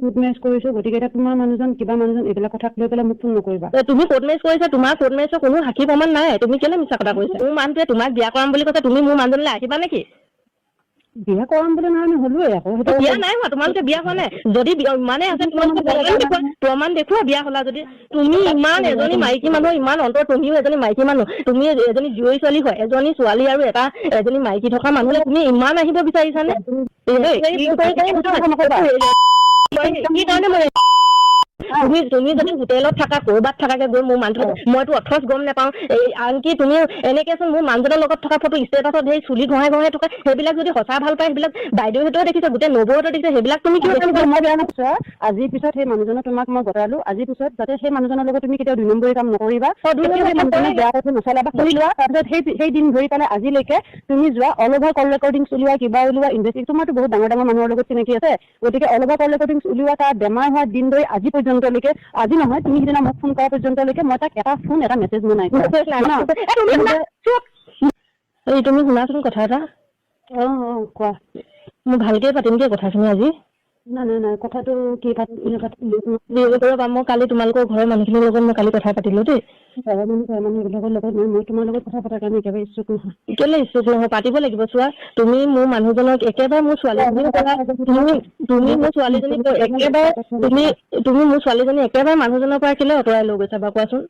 Court marriage কৰিছো গতিকে এতিয়া তোমাৰ মানুহজন কিবা মানুহজন এইবিলাক কথাক লৈ পেলাই মোক ফোন নকৰিবা। এ, তুমি কোৰ্ট মেৰেজ কৰিছা তোমাৰ কোৰ্ট মেৰেজৰ কোনো সাক্ষী প্ৰমাণ নাই। তুমি কেলে মিছা কথা কৈছা? মোৰ মানুহটোৱে তোমাক বিয়া কৰাম বুলি কৈছে তুমি মোৰ মানুহজনলৈ আহিবা নেকি? বিয়া কৰাম বুলি নহয় আমি হলোৱে আকৌ। সেইটো বিয়া নাই হোৱা তোমালোকে বিয়া হোৱা নাই। যদি বিয়া- মানে আছে তোমালোকে প্ৰমাণ দেখুওৱা প্ৰমাণ দেখুওৱা বিয়া হ'লা যদি। তুমি ইমান এজনী মাইকী মানুহ ইমান অন্তৰ তুমিও এজনী মাইকী মানুহ। তুমি এজনী জীয়ৰী ছোৱালী হয় এজনী ছোৱালী আৰু এটা এজনী মাইকী থকা মানুহলে তুমি ইমান আহিব বিচাৰিছানে? কি কাৰণে মই তুমি তুমি যদি হোটেলত থাকা ক'ৰবাত থাকাকে গৈ মোৰ মানুহটো মইতো অথচ গম নাপাওঁ। এই আনকি তুমি এনেকেচোন মোৰ মানুহজনৰ লগত থকা ফটো ষ্টেটাছত সেই চুলি ঘঁহাই ঘঁহাই থকা সেইবিলাক যদি সঁচা ভাল পায় সেইবিলাক বাইদেউহঁতেও দেখিছে গোটেই নবৌহঁতেও দেখিছে সেইবিলাক তুমি মই বেয়া নাপাইছো আজিৰ পিছত সেই মানুহজনক তোমাক মই গতালো আজিৰ পিছত যাতে সেই মানুহজনৰ লগত তুমি কেতিয়াও দুই নম্বৰী কাম নকৰিবা সেই নম্বৰ মানুহজনক বেয়া কথা নচলাবা শুনি লোৱা তাৰপিছত সেই সেই দিন ধৰি পেলাই আজিলৈকে তুমি যোৱা অল অভাৰ কল ৰেকৰ্ডিংছ উলিওৱা কিবা উলিওৱা ইনভেষ্টিগ তোমাৰতো বহুত ডাঙৰ ডাঙৰ মানুহৰ লগত চিনাকি আছে গতিকে অল অভাৰ কল ৰেকৰ্ডিংছ উলিওৱা তাৰ বেমাৰ হোৱা দিন ধৰি আজি পৰ্যন্তলৈকে আজি নহয় তুমি সিদিনা মোক ফোন কৰা পৰ্যন্তলৈকে মই তাক এটা ফোন এটা মেছেজ মই নাই? এই তুমি শুনাচোন কথা এটা অ অ কোৱা মই ভালকে পাতিম দেই কথাখিনি আজি নাই নাই নাই কথাটো কি পাতিম মই কালি তোমালোকৰ ঘৰৰ মানুহখিনিৰ লগত মই কালি কথা পাতিলো দেই ঘৰৰ মানুহ ঘৰৰ মানুহ এইবিলাকৰ লগত মই মই তোমাৰ লগত কথা পতাৰ কাৰণে একেবাৰে ইচ্ছুক নহয় কেলে ইচ্ছুক নহয় পাতিব লাগিব চোৱা তুমি মোৰ ছোৱালীজনী একেবাৰে মানুহজনৰ পৰা কেলে আঁতৰাই লৈ গৈছা বাৰু কোৱাচোন?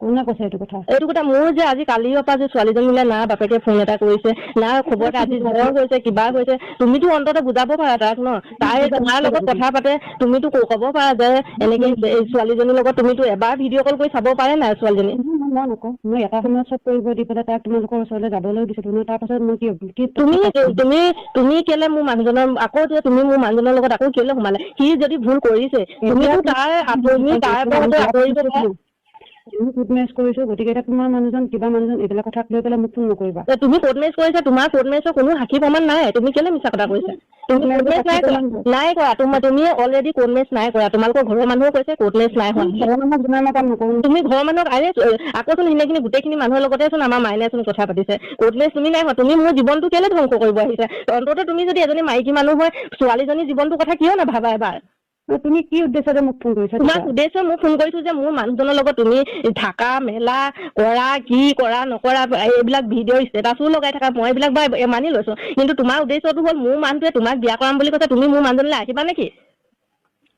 কোনে কৈছে এইটো কথা? এইটো কথা মোৰ যে আজি কালিৰ পৰা যে ছোৱালীজনীলে না বাপেকে ফোন এটা কৰিছে না খবৰ এটা আজি জ্বৰ হৈছে কিবা হৈছে তুমিতো অন্ততঃ বুজাব পাৰা তাক ন? তাই তোমাৰ লগত কথা পাতে তুমিতো ক'ব পাৰা যে এনেকে এই ছোৱালীজনীৰ লগত তুমিতো এবাৰ ভিডিঅ' কল কৰি চাব পাৰে নাই ছোৱালীজনী? মই নকওঁ। মই এটা সময়ত চব কৰিব দি পেলাই তাক তোমালোকৰ ওচৰলৈ যাবলৈ দিছিলোঁ নহয় তাৰপাছত মই কি কি তুমি তুমি তুমি কেলে মোৰ মানুহজনৰ আকৌ যে তুমি মোৰ মানুহজনৰ লগত আকৌ কেলে সোমালে? সি যদি ভুল কৰিছে তুমিতো তাৰ তুমি তাৰ পৰা আঁতৰিব পাৰা। আমি কোৰ্ট মেৰেজ কৰিছোঁ গতিকে এতিয়া তোমাৰ মানুহজন কিবা মানুহজন এইবিলাক কথাক লৈ পেলাই মোক ফোন নকৰিবা। যে তুমি কোৰ্ট মেৰেজ কৰিছা তোমাৰ কোৰ্ট মেৰেজৰ কোনো সাক্ষী প্ৰমাণ নাই তুমি কেলে মিছা কথা কৈছা? তুমি কোৰ্ট মেৰেজ নাই কৰা নাই কৰা তোমাৰ তুমি অলৰেডি কোৰ্ট মেৰেজ নাই কৰা তোমালোকৰ ঘৰৰ মানুহে কৈছে নাই হোৱা। ঘৰৰ মানুহক যিমান মই কাম নকৰোঁ তুমি ঘৰৰ মানুহক আৰে আকৌচোন সিদিনাখিনি গোটেইখিনি মানুহৰ লগতেচোন আমাৰ মাইনাচোন কথা পাতিছে। মেৰেজ তুমি নাই হোৱা তুমি মোৰ জীৱনটো কেলে ধ্বংস কৰিব আহিছা? অন্ততঃ তুমি যদি এজনী মাইকী মানুহ হয় ছোৱালীজনীৰ জীৱনটোৰ কথা কিয় নাভাবা এবাৰ? তুমি কি উদ্দেশ্যতে মোক ফোন কৰিছা? তোমাক উদ্দেশ্য মোক ফোন কৰিছো যে মোৰ মানুহজনৰ লগত তুমি থাকা মেলা কৰা কি কৰা নকৰা এইবিলাক ভিডিঅ' ষ্টেটাছো লগাই থাকা মই এইবিলাক বাৰু মানি লৈছো। কিন্তু তোমাৰ উদ্দেশ্যটো হ'ল মোৰ মানুহটোৱে তোমাক বিয়া কৰাম বুলি কৈছে তুমি মোৰ মানুহজনলৈ আহিবা নেকি?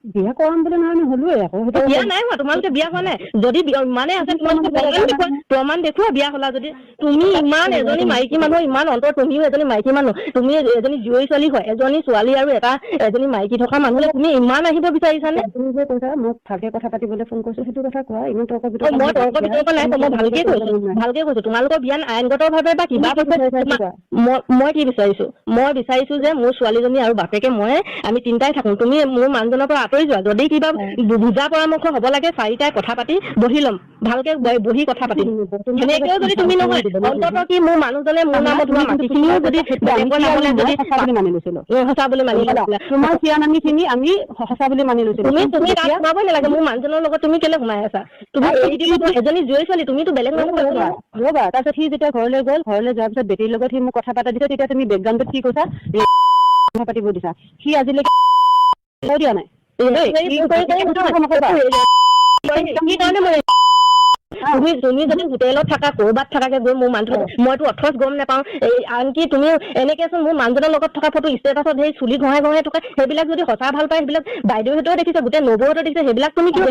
বিয়া কৰাম বুলি নহয় আমি হলোৱে আকৌ বিয়া নাই হোৱা তোমালোকে বিয়া হোৱা নাই। যদি মানে আছে তোমালোকে প্ৰমাণ দেখুওৱা প্ৰমাণ দেখুওৱা বিয়া হ'লা যদি। তুমি ইমান এজনী মাইকী মানুহ ইমান অন্তৰ তুমিও এজনী মাইকী মানুহ। তুমি এজনী জীয়ৰী ছোৱালী হয় এজনী ছোৱালী আৰু এটা এজনী মাইকী থকা মানুহলে তুমি ইমান আহিব বিচাৰিছানে? তুমি যে কৈছা মোক ভালকে কথা পাতিবলৈ ফোন কৰিছো সেইটো কথা কোৱা। ইমান তৰ্ক অ, মই তৰ্ক বিতৰ্ক নাই মই ভালকে কৈছো ভালকে কৈছো। তোমালোকৰ বিয়াত আইনগত ভাৱে বা কিবা তুমি কি ভাৱে বিচাৰিছা তোমা- মই- মই কি বিচাৰিছো? মই বিচাৰিছো যে মোৰ ছোৱালীজনী আৰু বাপেকে মই আমি তিনিটাই থাকো। তুমি মোৰ মানুহজনৰ পৰা আঁতৰি যোৱা। যদি কিবা বুজা পৰামৰ্শ হ'ব লাগে চাৰিটাই কথা পাতি বহি ল'ম। ভালকে বহি কথা পাতিম। সেনেকেও যদি তুমি নহয় অন্ততঃ কি মোৰ মানুহজনে মোৰ নামত হোৱা মাটিখিনিও যদি সঁচা বুলি মানি লৈছিলো। সঁচা বুলি মানি তোমাৰ খিনি আমি সঁচা বুলি মানি লৈছিলো। তুমি তুমি তাত সোমাবই নালাগে। মোৰ মানুহজনৰ লগত তুমি কেলে সোমাই আছা? তুমি এজনী জীয়ৰী ছোৱালী তুমিতো বেলেগ মানুহ ৰ'বা তাৰপিছত সি যেতিয়া ঘৰলৈ গ'ল ঘৰলৈ যোৱাৰ পিছত বেটীৰ লগত সি মোক কথা পাতা দিছে। তেতিয়া তুমি বেকগ্ৰাউণ্ডত কি কৈছা? কথা পাতিব দিছা। সি আজিলৈকে কৈ দিয়া নাই। দেই, তুমি তুমি যদি হোটেলত থাকা ক'ৰবাত থাকাকে গৈ মোৰ মানুহটো মইতো অথচ গম নাপাওঁ এই আনকি তুমি এনেকেচোন মোৰ মানুহজনৰ লগত থকা ফটো ষ্টেটাছত সেই চুলি ঘঁহাই ঘঁহাই থকা সেইবিলাক যদি সঁচা ভাল পায় সেইবিলাক বাইদেউহঁতেও দেখিছে গোটেই নবৌহঁতেও দেখিছে সেইবিলাক তুমি চিনি।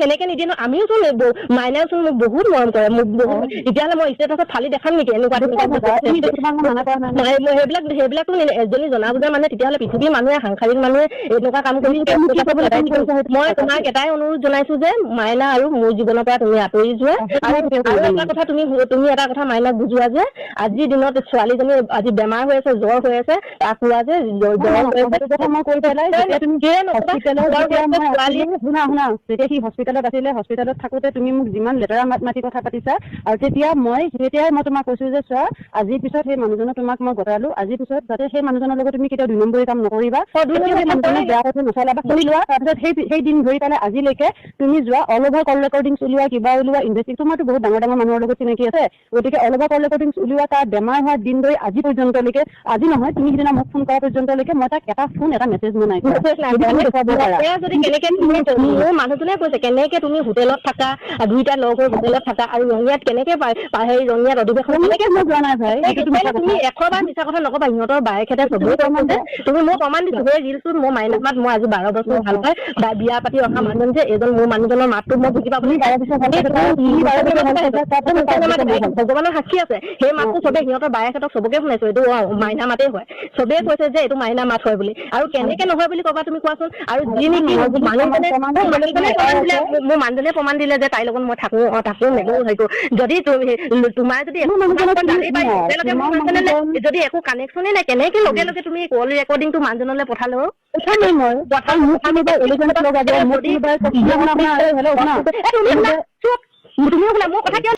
সেনেকে নিদিয়ে ন আমিও চোন মাইনাও চোন মোক বহুত মৰম কৰে মোক বহুত তেতিয়াহ'লে মই ষ্টেটাছত ফালি দেখাম নেকি এনেকুৱা তুমি সেইবিলাক সেইবিলাকতো নি- এজনী জনা বুজা মানে তেতিয়াহ'লে পৃথিৱীৰ মানুহে সাংসাৰিক মানুহে এনেকুৱা কাম কৰি তুমি মই। তোমাক এটাই অনুৰোধ জনাইছো যে মাইনা আৰু মোৰ জীৱনৰ পৰা তুমি আঁতৰি যোৱা। আৰু এটা কথা তুমি তুমি এটা কথা মাইনাক বুজোৱা যে আজিৰ দিনত ছোৱালীজনী আজি বেমাৰ হৈ আছে জ্বৰ হৈ আছে তাক কোৱা যে জ্বৰ হৈ আছে সি হস্পিটেলত আছিলে হস্পিটেলত থাকোতে তুমি মোক যিমান লেতেৰা মাত মাতি কথা পাতিছা আৰু তেতিয়া মই তেতিয়াই মই তোমাক কৈছো যে চোৱা আজিৰ পিছত সেই মানুহজনক তোমাক মই গতালো আজিৰ পিছত যাতে সেই মানুহজনৰ লগত তুমি কেতিয়াও দুই নম্বৰী কাম নকৰিবা। বেয়া কথা নচলাবা। শুনি লোৱা তাৰপিছত সেই সেই দিন ধৰি পেলাই আজিলৈকে তুমি যোৱা অল অভাৰ কল ৰেকৰ্ডিংছ উলিওৱা কিবা উলিওৱা ইনভেষ্টিং তোমাৰতো বহুত ডাঙৰ ডাঙৰ মানুহৰ লগত চিনাকি আছে। গতিকে অল অভাৰ কল ৰেকৰ্ডিংছ উলিওৱা তাৰ বেমাৰ হোৱাৰ দিন ধৰি আজি পৰ্যন্তলৈকে আজি নহয় তুমি সিদিনা মোক ফোন কৰা পৰ্যন্তলৈকে মই তাক এটা ফোন এটা মেছেজ মই নাই কেনেকে মানুহজনে কৈছে কেনেকে তুমি হোটেলত থাকা দুইটা লগ হৈ হোটেলত থাকা আৰু ৰঙিয়াত কেনেকে হেৰি ৰঙিয়াত অধিৱেশন তেনেকে মই যোৱা নাই ভাই? তুমি এশবাৰ মিছা কথা নকবা সিহঁতৰ বায়েকহেঁতে চবেই যে তুমি মই প্ৰমাণ দিছো। সেই ৰিলচটোত মোৰ মাইনামাত মই আজি বাৰ বছৰ ভালো পাই বা বিয়া পাতি অহা মানুহজন যে এজন মোৰ মানুহজনৰ মাতটো মই বুজি পাবলৈ। ভগৱানৰ সাক্ষী আছে। সেই মাতটো চবে সিহঁতৰ বায়েকহঁতক চবকে শুনাইছো। এইটো মাইনা মাতেই হয়। চবেই কৈছে যে এইটো মাইনা মাত হয় বুলি। আৰু কেনেকে নহয় বুলি কবা তুমি কোৱাচোন? আৰু যি নেকি মানুহজনে মোৰ মানুহজনে প্ৰমাণ দিলে যে তাইৰ লগত মই থাকো অ থাকো মেলো হেৰি যদি তুমি তোমাৰ যদি একো যদি একো কানেকশ্যনেই নাই কেনেকে লগে লগে তুমি কল ৰেকৰ্ডিংটো মানুহজনলৈ পঠালো কথা নাই মই আৰু মোক কোনোবাই এলিগেন্স লগাব মোক কোনোবাই কফি বনাব হেল্ল' শুনা এ, তুমি শুনা, চুপ। তুমি শুনা মোৰ কথা কিয়